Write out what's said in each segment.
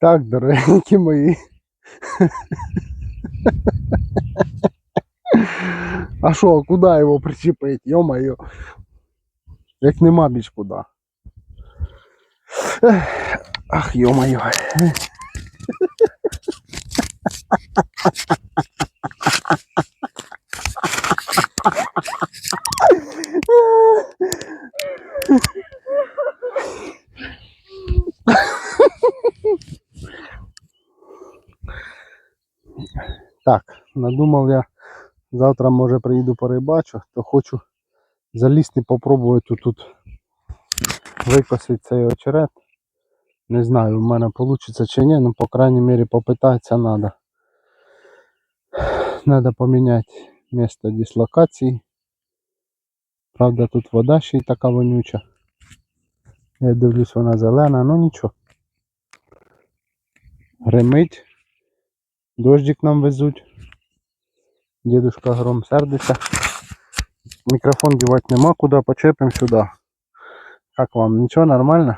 Так, дорогенькі мої. А що, куди його причепить? Йо-моє. Як нема більш куди. Ах, йо-моє. Так, надумав я завтра може приїду порибачу, то хочу залізти попробувати тут викосити цей очерет. Не знаю, в мене вийде чи ні, ну по крайній мірі попитатися треба. Треба поміняти місце дислокації. Правда, тут вода ще й така вонюча. Я дивлюсь, вона зелена, ну нічого. Гримить. Дождик нам везуть. Дедушка гром сердиться. Мікрофон дівати нема куди, почепимо сюди. Як вам? Нічого нормально?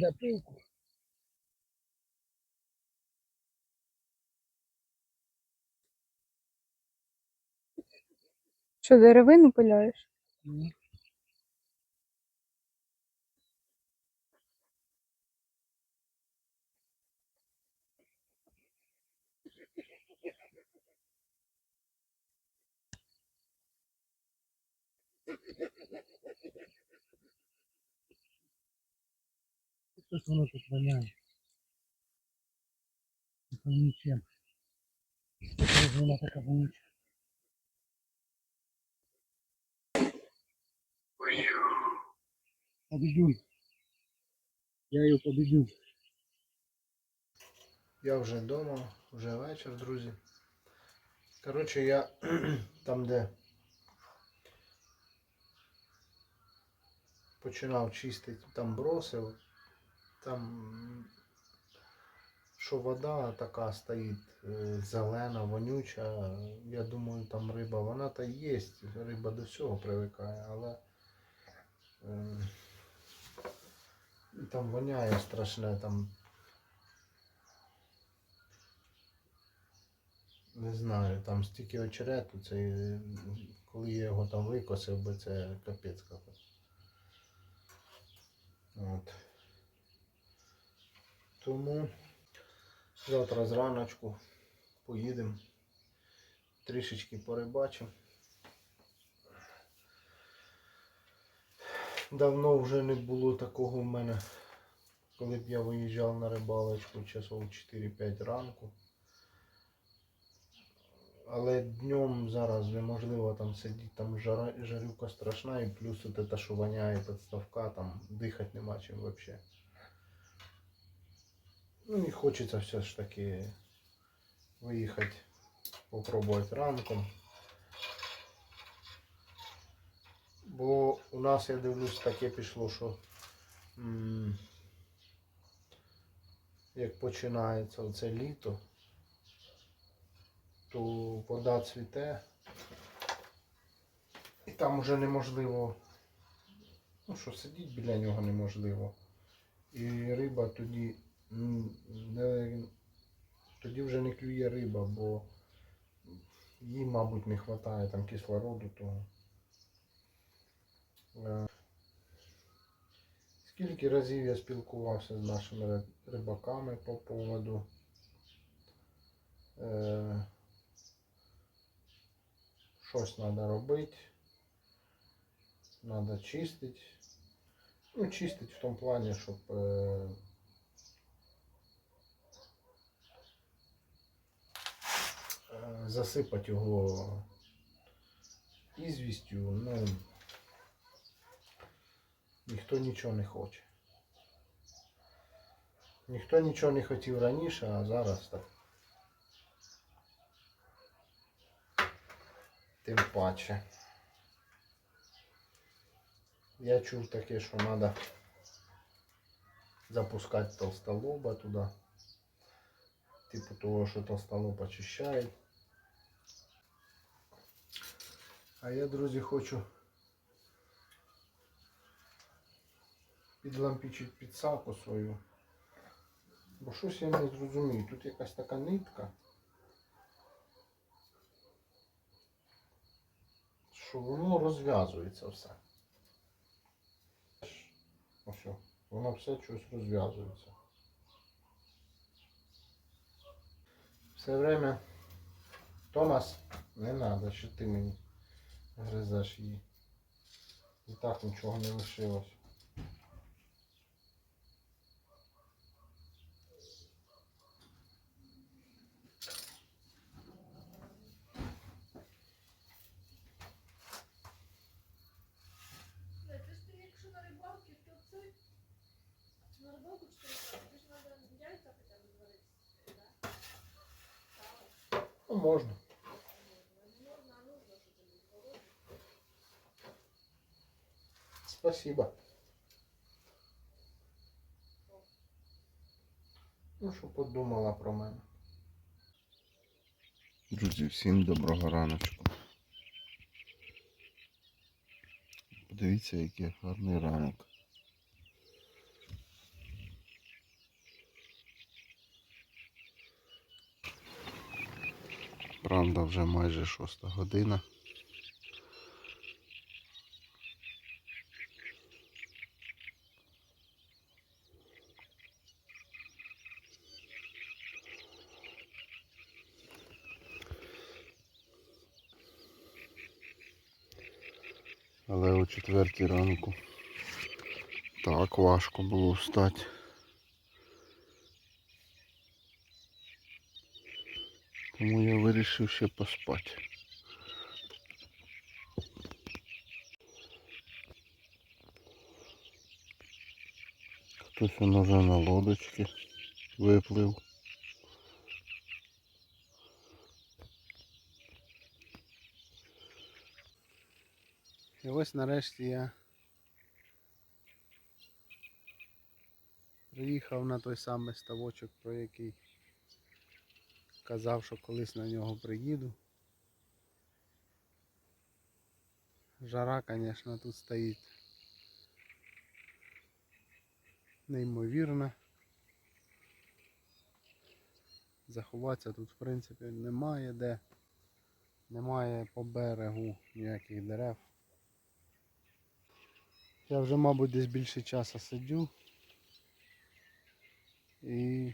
За пилку. Що, деревину пиляєш? Щось воно тут воняє. Не пойму чим. Ось вона така вонюча. Победю. Я її победю. Я вже вдома, вже вечір, друзі. Коротше, я там, де починав чистити, там бросив. Там що вода така стоїть е, зелена, вонюча. Я думаю, там риба, вона та є, риба до всього привикає, але е, там воняє страшне, там не знаю, там стільки очерету, це, коли я його там викосив би, це капець какой. От. Тому завтра зраночку поїдемо, трішечки порибачимо. Давно вже не було такого в мене, коли б я виїжджав на рибалочку часов 4-5 ранку. Але днем зараз неможливо там сидіти, там жара, жарюка страшна і плюс от це, що воняє підставка, там дихати нема чим взагалі. Ну і хочеться все ж таки виїхати, попробувати ранком. Бо у нас, я дивлюсь, таке пішло, що як починається оце літо, то вода цвіте. І там вже неможливо, ну що сидіти біля нього неможливо. І риба тоді тоді вже не клює риба, бо їй, мабуть, не вистачає там кислороду того. Е, Скільки разів я спілкувався з нашими рибаками по поводу Е, щось треба робити. Треба чистити. Ну, чистити в тому плані, щоб е, засипати його ізвістю, ну ніхто нічого не хоче. Ніхто нічого не хотів раніше, а зараз так. Тим паче. Я чув таке, що треба запускати толстолоба туди. Типу того, що толстолоб очищає. А я, друзі, хочу підлампічити підсаку свою. Бо щось я не зрозумію. Тут якась така нитка. Що воно розв'язується все. Ось, воно все щось розв'язується. Все время. Томас, не треба, що ти мені гризеш її. І так нічого не лишилось. Ти ж ти, якщо на рибалки, то це на рибалку чи рибалки, ти ж треба яйця хоча б зварити, да? Так, Ну, можна. не можна, а нужно, що тобі зварити. Спасибо. Ну, що подумала про мене. Друзі, всім доброго раночку. Подивіться, який гарний ранок. Правда, вже майже шоста година. Але о четвертій ранку так важко було встати. Тому я вирішив ще поспати. Хтось воно вже на лодочці виплив. І ось нарешті я приїхав на той самий ставочок, про який казав, що колись на нього приїду. Жара, звісно, тут стоїть неймовірна. Заховатися тут в принципі немає де. Немає по берегу ніяких дерев. Я вже, мабуть, десь більше часу сидю. І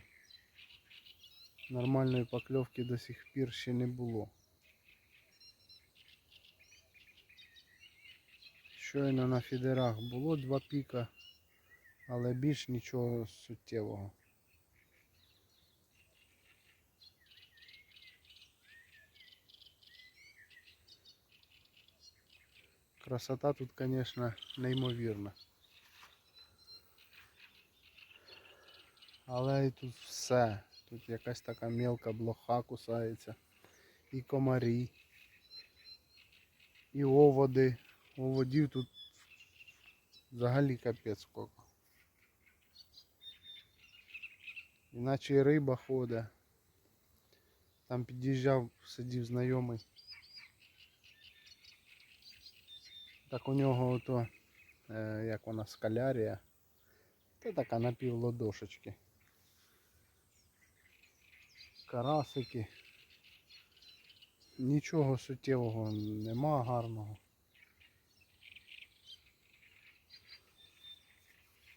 нормальної покльовки до сих пір ще не було. Щойно на фідерах було два піка, але більш нічого суттєвого. Красота тут, конечно, неймовірна. Але і тут все. Тут якась така мелка блоха кусається. І комарі. І оводи. Оводів тут взагалі капець сколько. Іначе і риба ходить. Там під'їжджав, сидів знайомий. Так у нього ото, е, як вона, скалярія. Це така напівладошечки. Карасики. Нічого суттєвого нема гарного.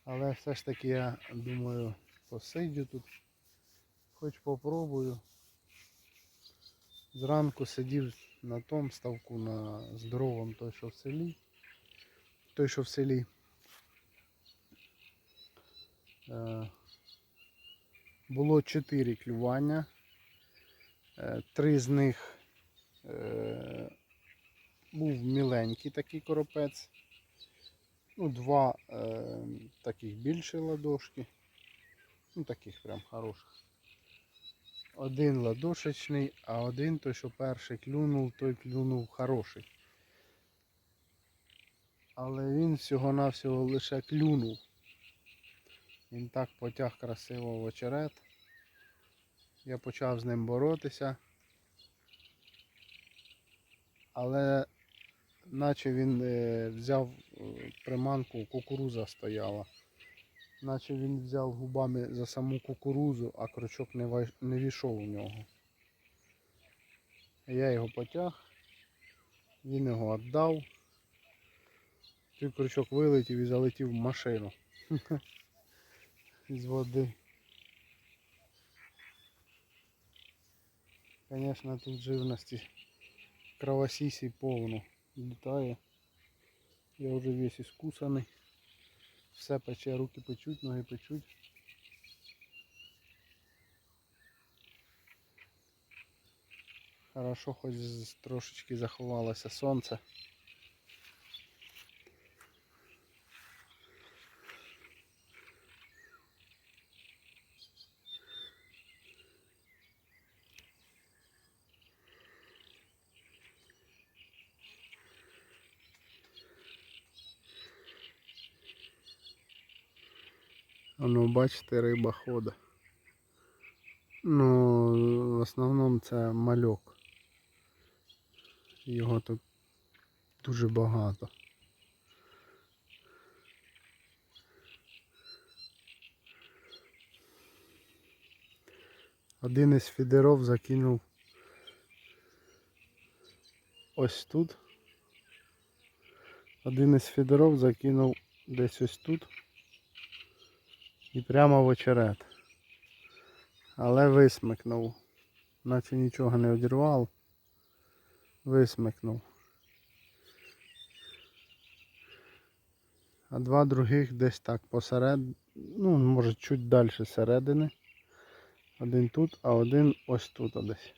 Але все ж таки я думаю посидю тут. Хоч попробую. Зранку сидів на тому ставку, на здоровому той, що в селі. Той, що в селі. Е, було чотири клювання. Е, Три з них е, був міленький такий коропець. Ну, два таких більші ладошки. Ну, таких прям хороших. Один ладошечний, а один той, що перший клюнув, той клюнув хороший. Але він всього-навсього лише клюнув. Він так потяг красиво в очерет. Я почав з ним боротися. Але наче він е, взяв е, приманку, кукуруза стояла. Наче він взяв губами за саму кукурузу, а крючок не, вай- не війшов у нього. Я його потяг, він його віддав. Той крючок вилетів і залетів в машину. З води. Звісно, тут живності кровосісій повно літає. Я вже весь іскусаний. Все пече, руки печуть, ноги печуть. Хорошо, хоч трошечки заховалося сонце. Ну, бачите, риба ходить. Ну, в основному це мальок. Його тут дуже багато. Один із фідеров закинув ось тут. Один із фідеров закинув десь ось тут і прямо в очерет. Але висмикнув. Наче нічого не одірвав. Висмикнув. А два других десь так посеред, ну, може чуть далі середини. Один тут, а один ось тут десь.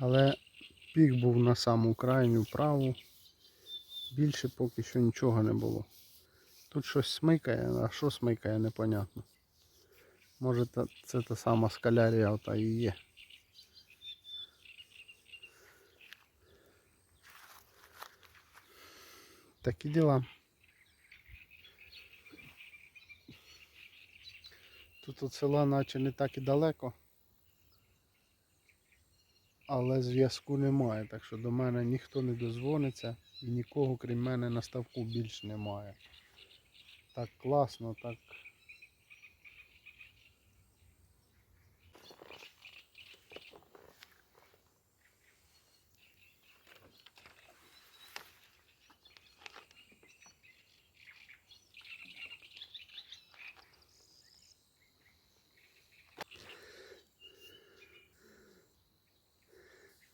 Але пік був на саму крайню праву. Більше поки що нічого не було. Тут щось смикає, а що смикає, непонятно. Може це та сама скалярія ота і є. Такі діла. Тут от села наче не так і далеко. Але зв'язку немає, так що до мене ніхто не дозвониться і нікого крім мене на ставку більш немає. Так класно, так.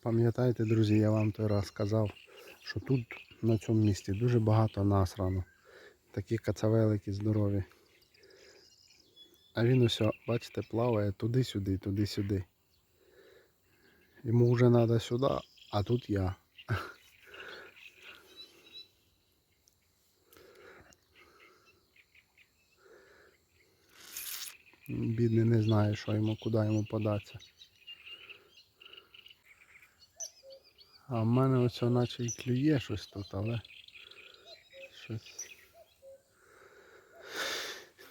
Пам'ятаєте, друзі, я вам той раз казав, що тут на цьому місці дуже багато насрано. Такі кацавелики здорові. А він усе, бачите, плаває туди-сюди, туди-сюди. Йому вже треба сюди, а тут я. Бідний не знає, що йому, куди йому податися. А в мене ось наче і клює щось тут, але щось.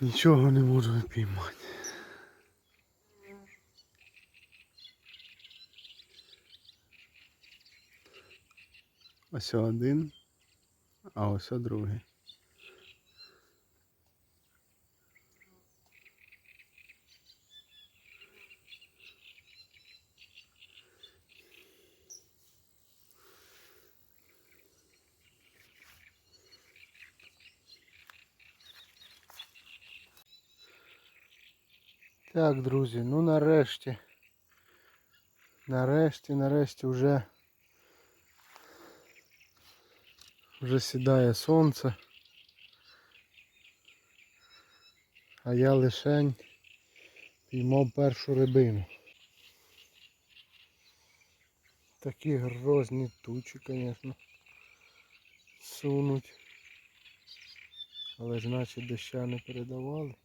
Нічого не можу піймати. Ось один, а ось другий. Так, друзі, ну нарешті. Нарешті, нарешті вже вже сідає сонце. А я лишень піймав першу рибину. Такі грозні тучі, звісно, сунуть. Але ж наче доща не передавали.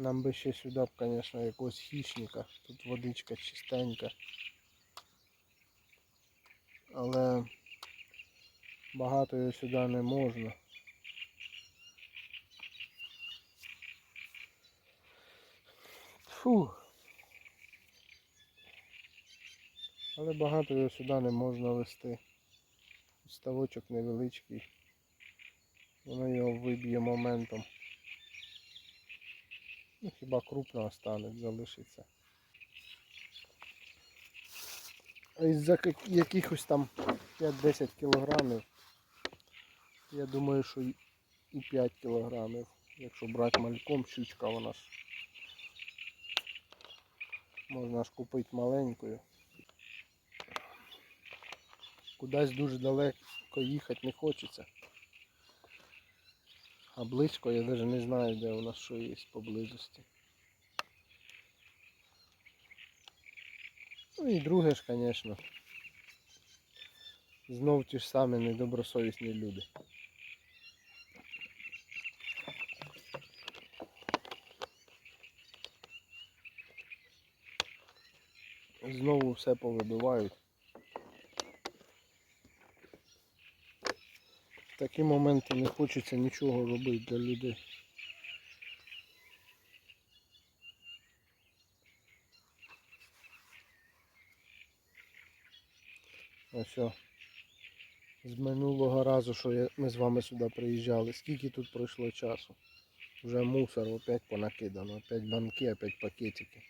Нам би ще сюди, б, звісно, якогось хищника. Тут водичка чистенька. Але багато її сюди не можна. Фу. Але багато його сюди не можна вести. Ставочок невеличкий. Воно його виб'є моментом. Ну, хіба крупно останеться, залишиться. А із-за якихось там 5-10 кілограмів, я думаю, що і- і 5 кілограмів. Якщо брати мальком, щучка вона ж можна ж купити маленькою. Кудись дуже далеко їхати не хочеться. А близько я навіть не знаю, де у нас що є поблизості. Ну і друге ж, звісно. Знов ті ж самі недобросовісні люди. Знову все повибивають. Такі моменти не хочеться нічого робити для людей. Ось. З минулого разу, що ми з вами сюди приїжджали, скільки тут пройшло часу. Вже мусор опять понакидано, опять банки, опять пакетики.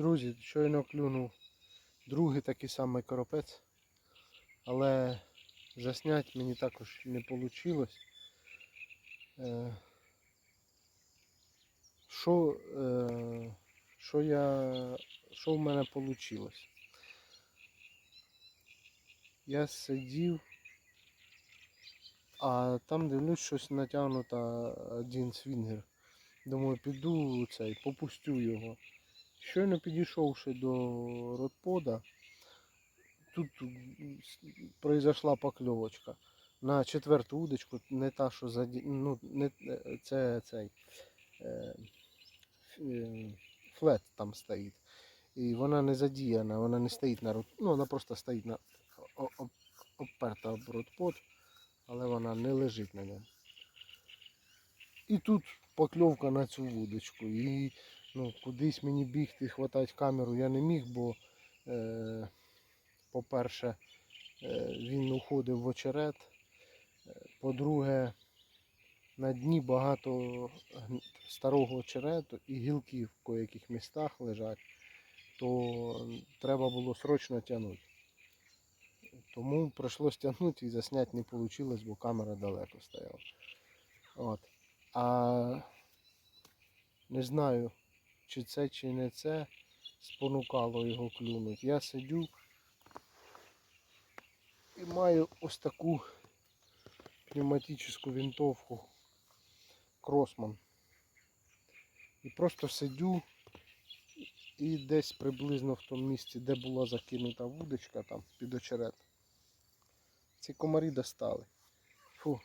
Друзі, щойно клюнув другий такий самий коропець, але засняти мені також не вийшло. Що, е, що я, що в мене вийшло? Я сидів, а там дивлюсь щось натягнуто один свінгер. Думаю, піду цей, попустю його. Щойно підійшовши до ротпода, тут произошла покльовочка. На четверту удочку, не та, що заді... ну, не... це цей е, е, флет там стоїть. І вона не задіяна, вона не стоїть на рот. Ну, вона просто стоїть на о- о- обперта об ротпод, але вона не лежить на ньому. І тут покльовка на цю вудочку. І ну, кудись мені бігти, хватати камеру я не міг, бо, е, по-перше, е, він уходив в очерет. Е, По-друге, на дні багато старого очерету і гілки в кояких містах лежать, то треба було срочно тягнути. Тому прийшлось тягнути і засняти не вийшло, бо камера далеко стояла. От. А не знаю, чи це, чи не це спонукало його клюнути. Я сидю і маю ось таку пневматичну винтовку Кросман. І просто сидю і десь приблизно в тому місці, де була закинута вудочка там під очерет. Ці комарі достали. Фу.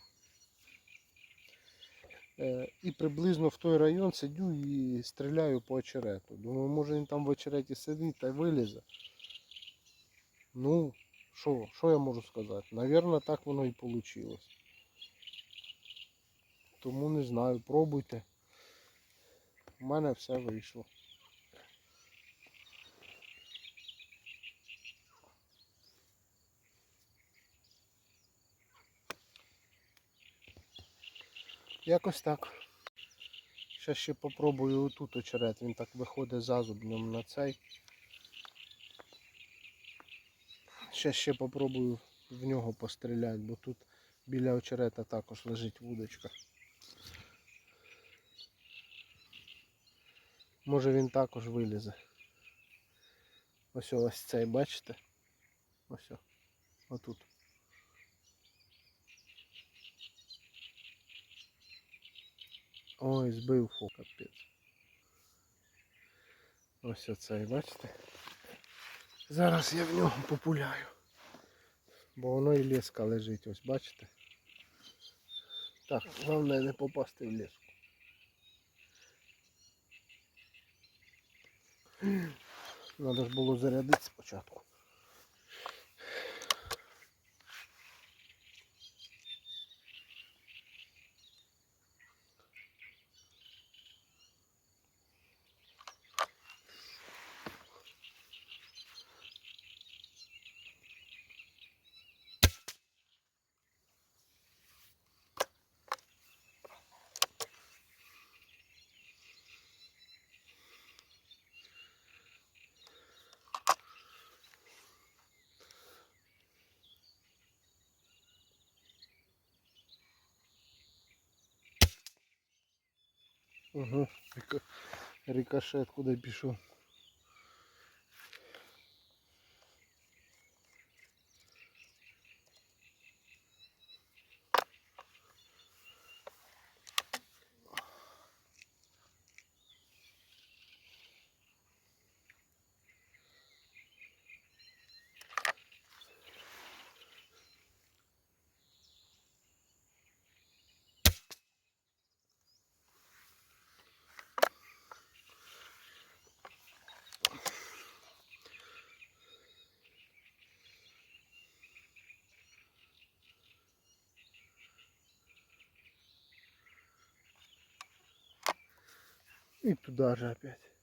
Е, і приблизно в той район сидю і стріляю по очерету. Думаю, може він там в очереті сидить та вилізе. Ну, що, що я можу сказати? Навірно, так воно і вийшло. Тому не знаю, пробуйте. У мене все вийшло. Якось так. Ще ще попробую отут очерет. Він так виходить зазубнем на цей. Зараз ще попробую в нього постріляти, бо тут біля очерета також лежить вудочка. Може він також вилізе. Ось ось цей, бачите? Ось. о. Отут. Ой, збив фу, капець. Ось оцей, бачите? Зараз я в нього популяю. Бо воно і леска лежить, ось бачите? Так, головне не попасти в леску. Надо ж було зарядити спочатку. Угу. Рикошет куди пішов. І туда же опять.